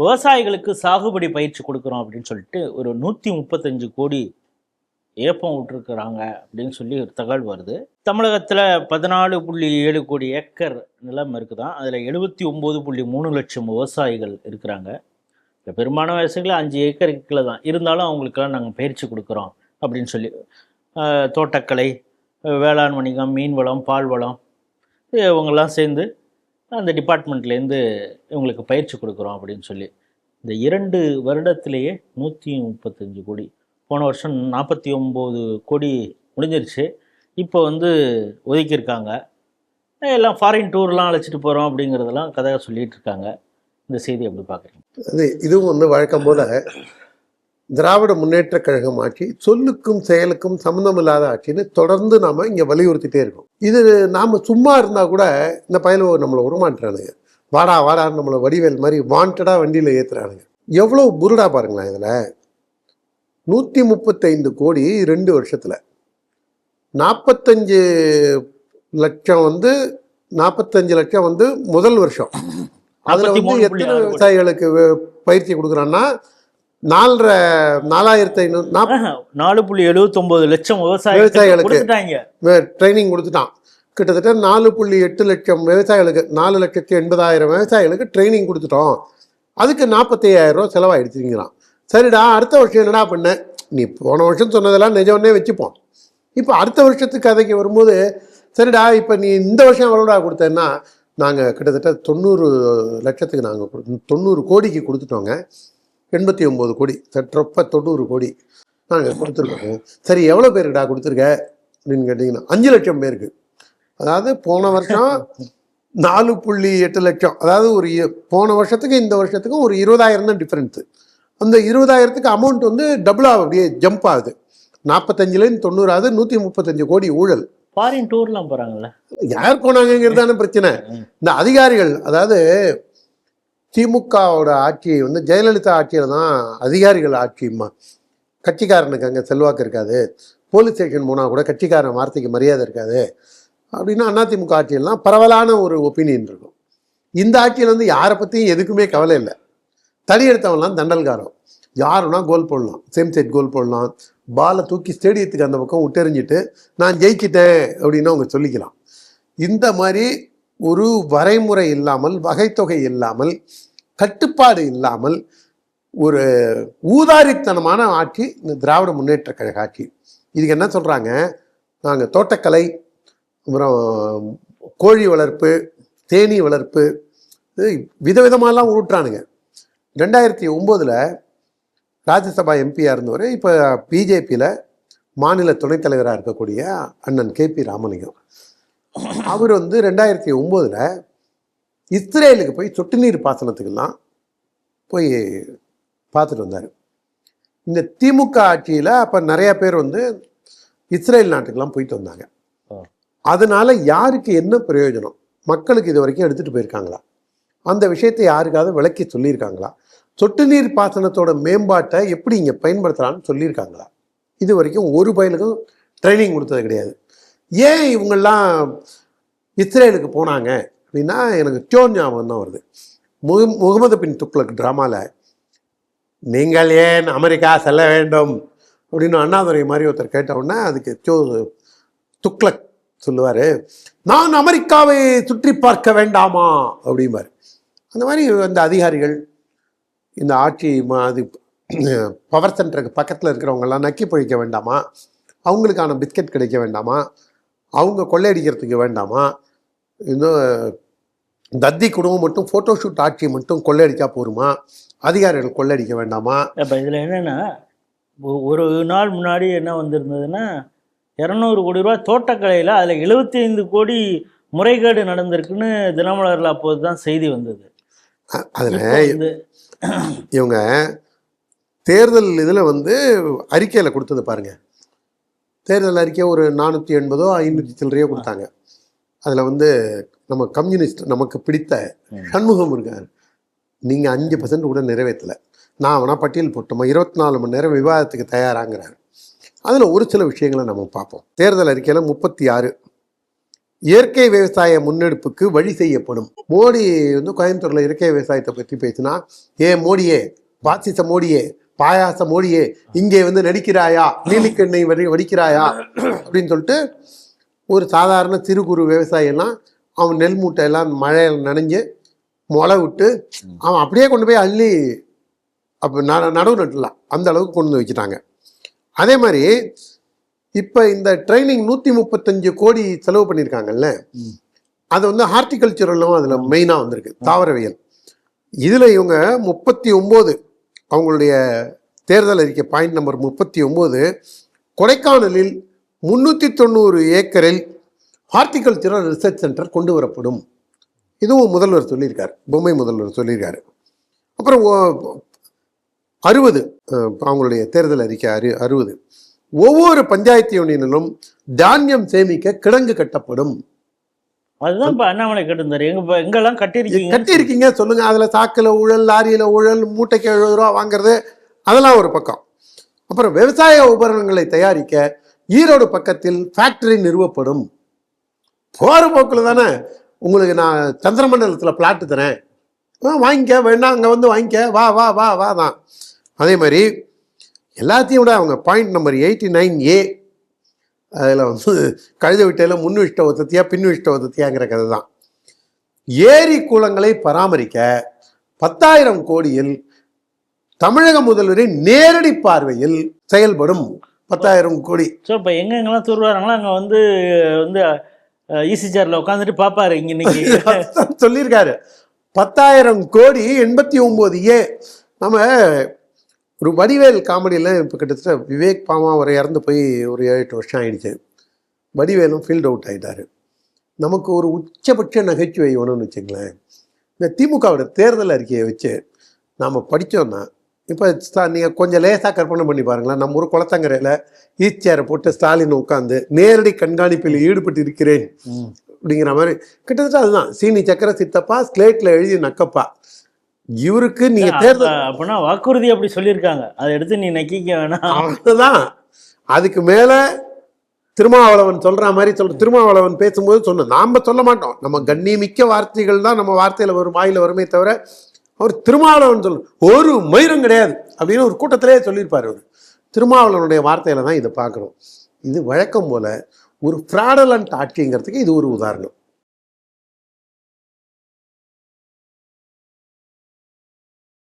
விவசாயிகளுக்கு சாகுபடி பயிற்சி கொடுக்குறோம் அப்படின்னு சொல்லிட்டு ஒரு நூற்றி முப்பத்தஞ்சு கோடி ஏப்பம் விட்டுருக்குறாங்க அப்படின்னு சொல்லி ஒரு தகவல் வருது. தமிழகத்தில் பதினாலு புள்ளி ஏழு கோடி ஏக்கர் நிலம் இருக்குதான். அதில் எழுபத்தி ஒம்பது புள்ளி மூணு லட்சம் விவசாயிகள் இருக்கிறாங்க. இப்போ பெரும்பாலான விவசாயிகள் அஞ்சு ஏக்கருக்கு கீழே தான். இருந்தாலும் அவங்களுக்கெல்லாம் நாங்கள் பயிற்சி கொடுக்குறோம் அப்படின்னு சொல்லி தோட்டக்கலை வேளாண் வணிகம் மீன் வளம் பால் வளம் இவங்கெல்லாம் சேர்ந்து அந்த டிபார்ட்மெண்ட்லேருந்து இவங்களுக்கு பயிற்சி கொடுக்குறோம் அப்படின்னு சொல்லி. இந்த இரண்டு வருடத்திலேயே நூற்றி முப்பத்தஞ்சு கோடி. போன வருஷம் நாற்பத்தி ஒம்பது கோடி முடிஞ்சிருச்சு. இப்போ வந்து ஒதுக்கியிருக்காங்க. எல்லாம் ஃபாரின் டூர்லாம் அழைச்சிட்டு போகிறோம் அப்படிங்கிறதெல்லாம் கதையாக சொல்லிகிட்டு இருக்காங்க. இந்த செய்தி எப்படி பார்க்குறீங்க? இது இதுவும் வந்து வழக்கம் போல் திராவிட முன்னேற்ற கழகம் ஆட்சி சொல்லுக்கும் செயலுக்கும் சம்மந்தமில்லாத ஆட்சின்னு தொடர்ந்து நாம இங்க வலியுறுத்திட்டே இருக்கோம். இது நாம சும்மா இருந்தா கூட இந்த பயல நம்மளை உருமாட்டுறானுங்க வாடா வாடா நம்மளை வடிவேல் மாதிரி வாண்டடா வண்டியில ஏத்துறானுங்க. எவ்வளவு புருடா பாருங்களேன் இதுல. நூத்தி முப்பத்தைந்து கோடி ரெண்டு வருஷத்துல. நாற்பத்தஞ்சு லட்சம் வந்து நாற்பத்தஞ்சு லட்சம் வந்து முதல் வருஷம். அதுல வந்து 43.6 எத்தனை. விவசாயிகளுக்கு பயிற்சி கொடுக்குறான்னா நாலரை நாலாயிரத்தி ஐநூறு நாலு புள்ளி எழுபத்தொம்போது லட்சம் விவசாயிகளுக்கு ட்ரைனிங் கொடுத்துட்டான். கிட்டத்தட்ட நாலு புள்ளி எட்டு லட்சம் விவசாயிகளுக்கு நாலு லட்சத்தி எண்பதாயிரம் விவசாயிகளுக்கு ட்ரைனிங் கொடுத்துட்டோம். அதுக்கு நாற்பத்தையாயிரம் ரூபா செலவாயிடுச்சுங்கிறான். சரிடா அடுத்த வருஷம் என்னடா பண்ண? நீ போன வருஷம் சொன்னதெல்லாம் நிஜம்னே வச்சுப்போம். இப்போ அடுத்த வருஷத்துக்கு கதைக்கு வரும்போது சரிடா இப்போ நீ இந்த வருஷம் எவ்வளோடா கொடுத்தேன்னா நாங்கள் கிட்டத்தட்ட தொண்ணூறு லட்சத்துக்கு நாங்கள் தொண்ணூறு கோடிக்கு கொடுத்துட்டோங்க. எண்பத்தி ஒம்பது கோடி. சற்றொப்ப தொண்ணூறு கோடி நாங்கள் கொடுத்துருக்கோம். சரி எவ்வளோ பேருடா கொடுத்துருக்க? அப்படின்னு கேட்டிங்கன்னா அஞ்சு லட்சம் பேருக்கு. அதாவது போன வருஷம் நாலு புள்ளி எட்டு லட்சம். அதாவது ஒரு போன வருஷத்துக்கு இந்த வருஷத்துக்கும் ஒரு இருபதாயிரம் தான் டிஃப்ரென்ஸு அந்த இருபதாயிரத்துக்கு அமௌண்ட் வந்து டபுளாக அப்படியே ஜம்ப் ஆகுது. நாற்பத்தஞ்சுலேருந்து தொண்ணூறாவது நூற்றி முப்பத்தஞ்சு கோடி ஊழல். ஃபாரின் டூர்லாம் போகிறாங்கல்ல யார் போனாங்கங்கிறதான பிரச்சனை. இந்த அதிகாரிகள் அதாவது திமுகவோட ஆட்சி வந்து ஜெயலலிதா ஆட்சியில் தான் அதிகாரிகள் ஆட்சியுமா கட்சிக்காரனுக்கு அங்கே செல்வாக்கு இருக்காது. போலீஸ் ஸ்டேஷன் போனால் கூட கட்சிக்காரன் வார்த்தைக்கு மரியாதை இருக்காது. அப்படின்னா அதிமுக ஆட்சியெல்லாம் பரவலான ஒரு ஒப்பீனியன் இருக்கும். இந்த ஆட்சியில் வந்து யாரை பற்றியும் எதுக்குமே கவலை இல்லை. தடி எடுத்தவன்லாம் தண்டல்காரம் யாருன்னா கோல் போடலாம். சேம் செட் கோல் போடலாம். பாலை தூக்கி ஸ்டேடியத்துக்கு அந்த பக்கம் விட்டெறிஞ்சிட்டு நான் ஜெயிச்சிட்டேன் அப்படின்னு அவங்க சொல்லிக்கலாம். இந்த மாதிரி ஒரு வரைமுறை இல்லாமல் வகைத்தொகை இல்லாமல் கட்டுப்பாடு இல்லாமல் ஒரு ஊதாரித்தனமான ஆட்சி இந்த திராவிட முன்னேற்ற கழக ஆட்சி. இதுக்கு என்ன சொல்கிறாங்க நாங்கள் தோட்டக்கலை அப்புறம் கோழி வளர்ப்பு தேனீ வளர்ப்பு இது விதவிதமாலாம் உருட்டுறானுங்க. ரெண்டாயிரத்தி ஒம்போதில் ராஜ்யசபா எம்பியாக இருந்தவர் இப்போ பிஜேபியில் மாநில துணைத் தலைவராக இருக்கக்கூடிய அண்ணன் கே பி ராமலிங்கம். அவர் வந்து ரெண்டாயிரத்தி ஒம்போதில் இஸ்ரேலுக்கு போய் சொட்டு நீர் பாசனத்துக்கெல்லாம் போய் பார்த்துட்டு வந்தார். இந்த திமுக ஆட்சியில் அப்போ நிறைய பேர் வந்து இஸ்ரேல் நாட்டுக்கெல்லாம் போயிட்டு வந்தாங்க. அதனால யாருக்கு என்ன பிரயோஜனம்? மக்களுக்கு இது வரைக்கும் எடுத்துகிட்டு போயிருக்காங்களா? அந்த விஷயத்தை யாருக்காவது விளக்கி சொல்லியிருக்காங்களா? சொட்டு நீர் பாசனத்தோட மேம்பாட்டை எப்படி இங்கே பயன்படுத்தலாம்னு சொல்லியிருக்காங்களா? இது வரைக்கும் ஒரு பயலுக்கும் ட்ரைனிங் கொடுத்தது கிடையாது. ஏன் இவங்கெல்லாம் இஸ்ரேலுக்கு போனாங்க அப்படின்னா எனக்கு டியோன் ஞாபகம் தான் வருது. முக முகமது பின் துக்ளக் ட்ராமாவில் நீங்கள் ஏன் அமெரிக்கா செல்ல வேண்டும்? அப்படின்னு அண்ணாதுரை மாதிரி ஒருத்தர் கேட்டவுடனே அதுக்கு சோ துக்ளக் சொல்லுவார் நான் அமெரிக்காவை சுற்றி பார்க்க வேண்டாமா? அப்படிம்பார். அந்த மாதிரி அந்த அதிகாரிகள் இந்த ஆட்சி அது பவர் சென்டருக்கு பக்கத்தில் இருக்கிறவங்கெல்லாம் நக்கி பொழிக்க வேண்டாமா? அவங்களுக்கான பிஸ்கட் கிடைக்க வேண்டாமா? அவங்க கொள்ளையடிக்கிறதுக்கு வேண்டாமா? இன்னும் தத்தி குடும்பம் மட்டும் ஃபோட்டோ ஷூட் ஆட்சி மட்டும் கொள்ளையடிச்சா போருமா அதிகாரிகள் கொள்ளையடிக்க வேண்டாமா? இப்போ இதில் என்னென்னா ஒரு நாள் முன்னாடி என்ன வந்திருந்ததுன்னா இரநூறு கோடி ரூபாய் தோட்டக்கலையில் அதில் 75 கோடி முறைகேடு நடந்திருக்குன்னு தினமலரில் அப்போது தான் செய்தி வந்தது. அதில் இவங்க தேர்தல் இதில் வந்து அறிக்கையில் கொடுத்தது பாருங்க. தேர்தல் அறிக்கை ஒரு நானூற்றி எண்பதோ ஐநூற்றி சில்லறையோ கொடுத்தாங்க. அதில் வந்து நம்ம கம்யூனிஸ்ட் நமக்கு பிடித்த. சண்முகம் இருக்கார் நீங்கள் அஞ்சு பர்சன்ட் கூட நிறைவேற்றலை. நான் வேணா பட்டியல் போட்டோமா இருபத்தி நாலு மணி நேரம் விவாதத்துக்கு தயாராங்கிறார் அதில் ஒரு சில விஷயங்களை நம்ம பார்ப்போம். தேர்தல் அறிக்கையில் முப்பத்தி ஆறு இயற்கை விவசாய முன்னெடுப்புக்கு வழி செய்யப்படும். மோடி வந்து கோயம்புத்தூர்ல இயற்கை விவசாயத்தை பற்றி பேசினா ஏ மோடியே பாசிச மோடியே பாயாச மோடியே இங்கே வந்து நடிக்கிறாயா? நீலிக்கண்ணை வடி வடிக்கிறாயா? அப்படின்னு சொல்லிட்டு ஒரு சாதாரண சிறு குறு விவசாயியெல்லாம் அவன் நெல் மூட்டை எல்லாம் மழையில் நனைஞ்சு முளை விட்டு அவன் அப்படியே கொண்டு போய் அள்ளி அப்போ ந நடவு நட்டுலாம் அந்த அளவுக்கு கொண்டு வந்து வச்சுட்டாங்க. அதே மாதிரி இப்போ இந்த ட்ரைனிங் நூற்றி முப்பத்தஞ்சு கோடி செலவு பண்ணியிருக்காங்கல்ல. அது வந்து ஹார்டிகல்ச்சரலும் அதில் மெயினாக வந்திருக்கு. தாவரவியல். இதில் இவங்க முப்பத்தி ஒம்பது அவங்களுடைய தேர்தல் அறிக்கை பாயிண்ட் நம்பர் முப்பத்தி ஒம்பது கொடைக்கானலில் முந்நூற்றி தொண்ணூறு ஏக்கரில் ஹார்டிகல்ச்சரல் ரிசர்ச் சென்டர் கொண்டு வரப்படும் இதுவும் முதல்வர் சொல்லியிருக்கார். பொம்மை முதல்வர் சொல்லியிருக்காரு. அப்புறம் ஓ- அறுபது அவங்களுடைய தேர்தல் அறிக்கை அறு அறுபது. ஒவ்வொரு பஞ்சாயத்து யூனியனிலும் தானியம் சேமிக்க கிடங்கு கட்டப்படும். அதுதான் இப்ப அண்ணாமலை கேட்டிருந்தாரு. எங்க இப்ப எங்கெல்லாம் கட்டிருக்கீங்க கட்டியிருக்கீங்க சொல்லுங்க. அதுல சாக்குல ஊழல் லாரியில ஊழல் மூட்டைக்கு எழுபது ரூபா வாங்குறது அதெல்லாம் ஒரு பக்கம். அப்புறம் விவசாய உபகரணங்களை தயாரிக்க ஈரோடு பக்கத்தில் ஃபேக்டரி நிறுவப்படும். போற போக்குல தானே உங்களுக்கு நான் சந்திரமண்டலத்தில் பிளாட்டு தரேன். வாங்கிக்க வேணா அங்கே வந்து வாங்கிக்க. வா வா வா வா தான் அதே மாதிரி எல்லாத்தையும் விட அவங்க point number eighty nine A அதில் வந்து கழுத விட்டையில் முன் விஷ்ட ஒத்தத்தியா பின் விஷ்ட ஒத்தத்தியாங்கிற கதை தான் ஏரி குளங்களை பராமரிக்க பத்தாயிரம் கோடியில் தமிழக முதல்வரின் நேரடி பார்வையில் செயல்படும் பத்தாயிரம் கோடி. ஸோ இப்போ எங்க எங்கெல்லாம் தூர்வாராங்களோ அங்க வந்து வந்து ஈசி சேர்ல உட்காந்துட்டு பாப்பாரு இங்க இன்னைக்கு. சொல்லியிருக்காரு. பத்தாயிரம் கோடி எண்பத்தி ஒன்பது ஏ நம்ம ஒரு வடிவேல் காமெடியில் இப்போ கிட்டத்தட்ட விவேக் பாமா அவர் இறந்து போய் ஒரு ஏழு எட்டு வருஷம் ஆயிடுச்சு. வடிவேலும் ஃபீல்ட் அவுட் ஆயிட்டாரு. நமக்கு ஒரு உச்சபட்ச நகைச்சுவை வேணும்னு வச்சுங்களேன் இந்த திமுகவோட தேர்தல் அறிக்கையை வச்சு நாம் படித்தோம்னா இப்போ நீங்கள் கொஞ்சம் லேசாக கற்பனை பண்ணி பாருங்களேன். நம்ம ஊர் குளத்தங்கரையில் ஈச்சேரை போட்டு ஸ்டாலின் உட்காந்து நேரடி கண்காணிப்பில் ஈடுபட்டு இருக்கிறேன். அப்படிங்கிற மாதிரி. கிட்டத்தட்ட அதுதான். சீனி சக்கர சித்தப்பா ஸ்லேட்ல எழுதி நக்கப்பா. இவருக்கு நீங்க தேர்தல் அப்ப- அப்படின்னா வாக்குறுதி அப்படி சொல்லியிருக்காங்க. அதை எடுத்து நீ நக்கிக்க வேணாம். அவ்வளவுதான். அதுக்கு மேல திருமாவளவன் சொல்ற மாதிரி சொல்ற திருமாவளவன் பேசும்போது சொன்ன நாம சொல்ல மாட்டோம். நம்ம கண்ணியமிக்க வார்த்தைகள் தான் நம்ம வார்த்தையில வரும் வாயில வருமே தவிர அவர் திருமாவளவன் சொல்ல ஒரு மயிரும் கிடையாது அப்படின்னு ஒரு கூட்டத்திலே சொல்லியிருப்பார் அவர். திருமாவளவனுடைய வார்த்தையில தான் இதை பார்க்கணும் இது வழக்கம் போல ஒரு ஃப்ராடலண்ட் ஆட்சிங்கிறதுக்கு இது ஒரு உதாரணம்.